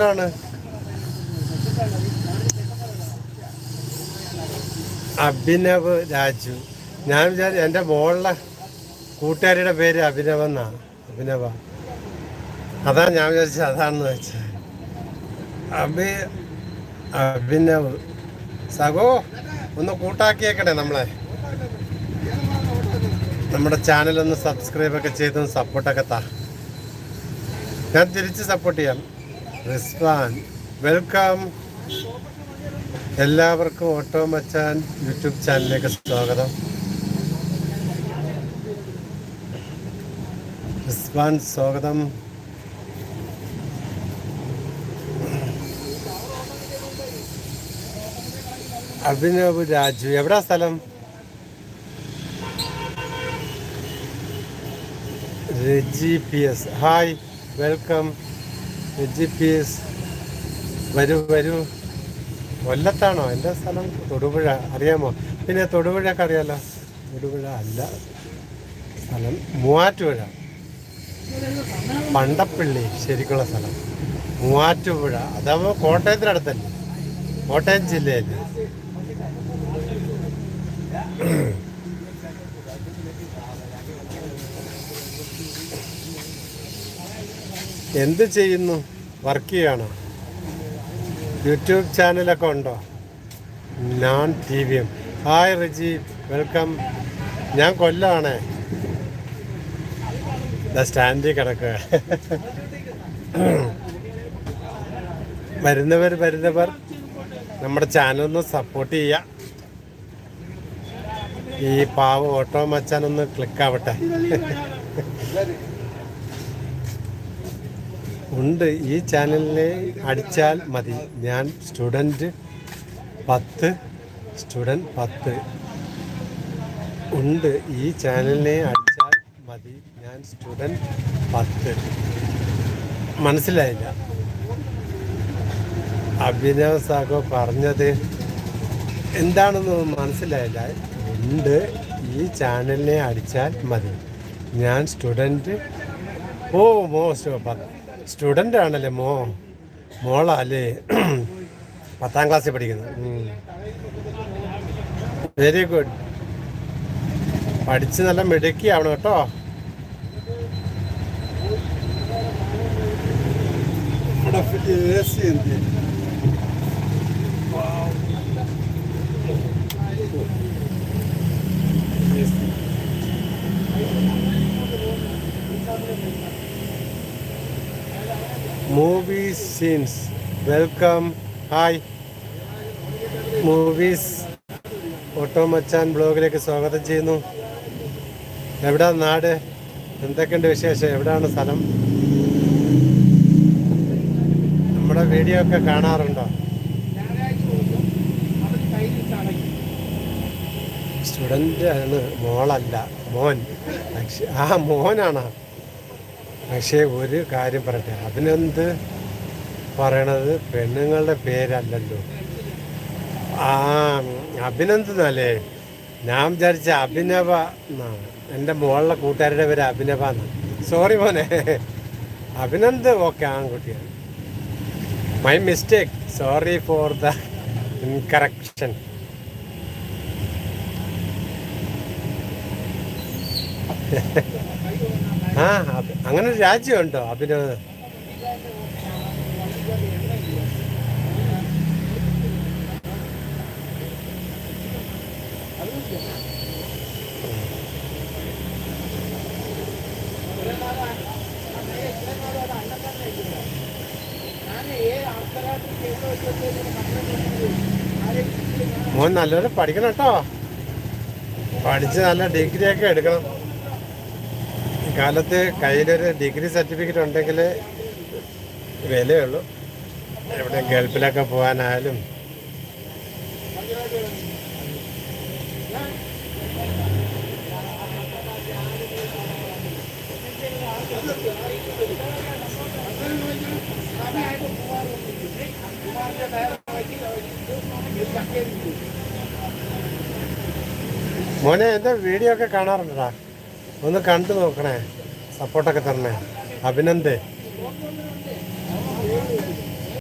ആരാണ് അഭിനവ് രാജു. ഞാൻ വിചാരിച്ചു എന്റെ മോളിലെ കൂട്ടുകാരിയുടെ പേര് അഭിനവ് എന്നാണ് അഭിനവ. അതാ ഞാൻ വിചാരിച്ചത് അതാണെന്ന് വെച്ചത് അഭി അഭിനവ്. സഗോ ഒന്ന് കൂട്ടാക്കിയേക്കണേ നമ്മളെ. നമ്മുടെ ചാനലൊന്ന് സബ്സ്ക്രൈബ് ഒക്കെ ചെയ്ത് സപ്പോർട്ടൊക്കെ താ. ഞാൻ തിരിച്ച് സപ്പോർട്ട് ചെയ്യാം. റിസ്വാൻ. വെൽക്കം. എല്ലാവർക്കും ഓട്ടോ മച്ചാൻ യൂട്യൂബ് ചാനലിലേക്ക് സ്വാഗതം. റിസ്വാൻ സ്വാഗതം. അഭിനവ് രാജു എവിടാ സ്ഥലം? Reji P S. Hi welcome. Reji P S വരൂ വരൂ. കൊല്ലത്താണോ? എന്റെ സ്ഥലം തൊടുപുഴ. അറിയാമോ? പിന്നെ തൊടുപുഴയൊക്കെ അറിയാലോ? തൊടുപുഴ അല്ല. സ്ഥലം മൂവാറ്റുപുഴ. പണ്ടപ്പള്ളി ശരിക്കുള്ള സ്ഥലം. മൂവാറ്റുപുഴ. അതാവുമ്പോൾ കോട്ടയത്തിനടുത്തല്ലേ കോട്ടയം ജില്ലയല്ലേ? എന്ത് ചെയ്യുന്നു? വർക്ക് ചെയ്യണോ? യൂട്യൂബ് ചാനലൊക്കെ ഉണ്ടോ? ഞാൻ T V M hi Riji. Welcome ഞാൻ കൊല്ലമാണേ സ്റ്റാൻഡിൽ കിടക്കുക വരുന്നവർ വരുന്നവർ നമ്മുടെ ചാനലൊന്ന് സപ്പോർട്ട് ചെയ്യുക ഈ പാവ ഓട്ടോ മച്ചാനൊന്ന് ക്ലിക്കാവട്ടെ ഉണ്ട്. ഈ ചാനലിനെ അടിച്ചാൽ മതി. ഞാൻ സ്റ്റുഡന്റ് പത്ത് സ്റ്റുഡന്റ് പത്ത്. ഉണ്ട്. ഈ ചാനലിനെ അടിച്ചാൽ മതി. ഞാൻ സ്റ്റുഡന്റ് പത്ത്. മനസ്സിലായില്ല? അഭിനവ് സാഗോ പറഞ്ഞത് എന്താണെന്ന് മനസ്സിലായില്ല. ഉണ്ട്. ഈ ചാനലിനെ അടിച്ചാൽ മതി. ഞാൻ സ്റ്റുഡന്റ് ഓ മോ സ്റ്റുഡന്റ് ആണല്ലേ മോ മോളാ അല്ലേ പത്താം ക്ലാസ്സിൽ പഠിക്കുന്നത് വെരി ഗുഡ് പഠിച്ച് നല്ല മിടുക്കിയാവണം കേട്ടോ. എ സി എന്ത്? Movies scenes welcome hi movies auto Machan ബ്ലോഗിലേക്ക് സ്വാഗതം ചെയ്യുന്നു. എവിടാ നാട്? എന്തൊക്കെയുണ്ട് വിശേഷം? എവിടാണ് സ്ഥലം? നമ്മുടെ വീഡിയോ ഒക്കെ കാണാറുണ്ടോ? സ്റ്റുഡന്റ് ആണ് മോളല്ല മോൻ. ആ മോനാണ്. പക്ഷേ ഒരു കാര്യം പറയട്ടെ. അതിനെന്ത് പറയണത് പെണ്ണുങ്ങളുടെ പേരല്ലല്ലോ. ആ അഭിനന്ദ് എന്നല്ലേ ഞാൻ വിചാരിച്ച അഭിനവ എന്നാണ് എന്റെ മുകളിലെ കൂട്ടുകാരുടെ പേര് അഭിനവ എന്നാണ് സോറി മോനെ. അഭിനന്ദ് ഓക്കെ ആൺകുട്ടിയാണ്. My mistake sorry for the incorrection ആ അങ്ങനെ ഒരു രാജ്യമുണ്ടോ? അഭിനവ് മോൻ നല്ലപോലെ പഠിക്കണം കേട്ടോ. പഠിച്ച് നല്ല ഡിഗ്രി ഒക്കെ എടുക്കണം. കാലത്ത് കയ്യിലൊരു ഡിഗ്രി സർട്ടിഫിക്കറ്റ് ഉണ്ടെങ്കിൽ വിലയുള്ളൂ. എവിടെ ഗൾഫിലൊക്കെ പോകാനായാലും. മോനെ എന്താ വീഡിയോ ഒക്കെ കാണാറുണ്ടടാ. ഒന്ന് കണ്ടു നോക്കണേ. സപ്പോർട്ടൊക്കെ തരണേ. അഭിനന്ദ്.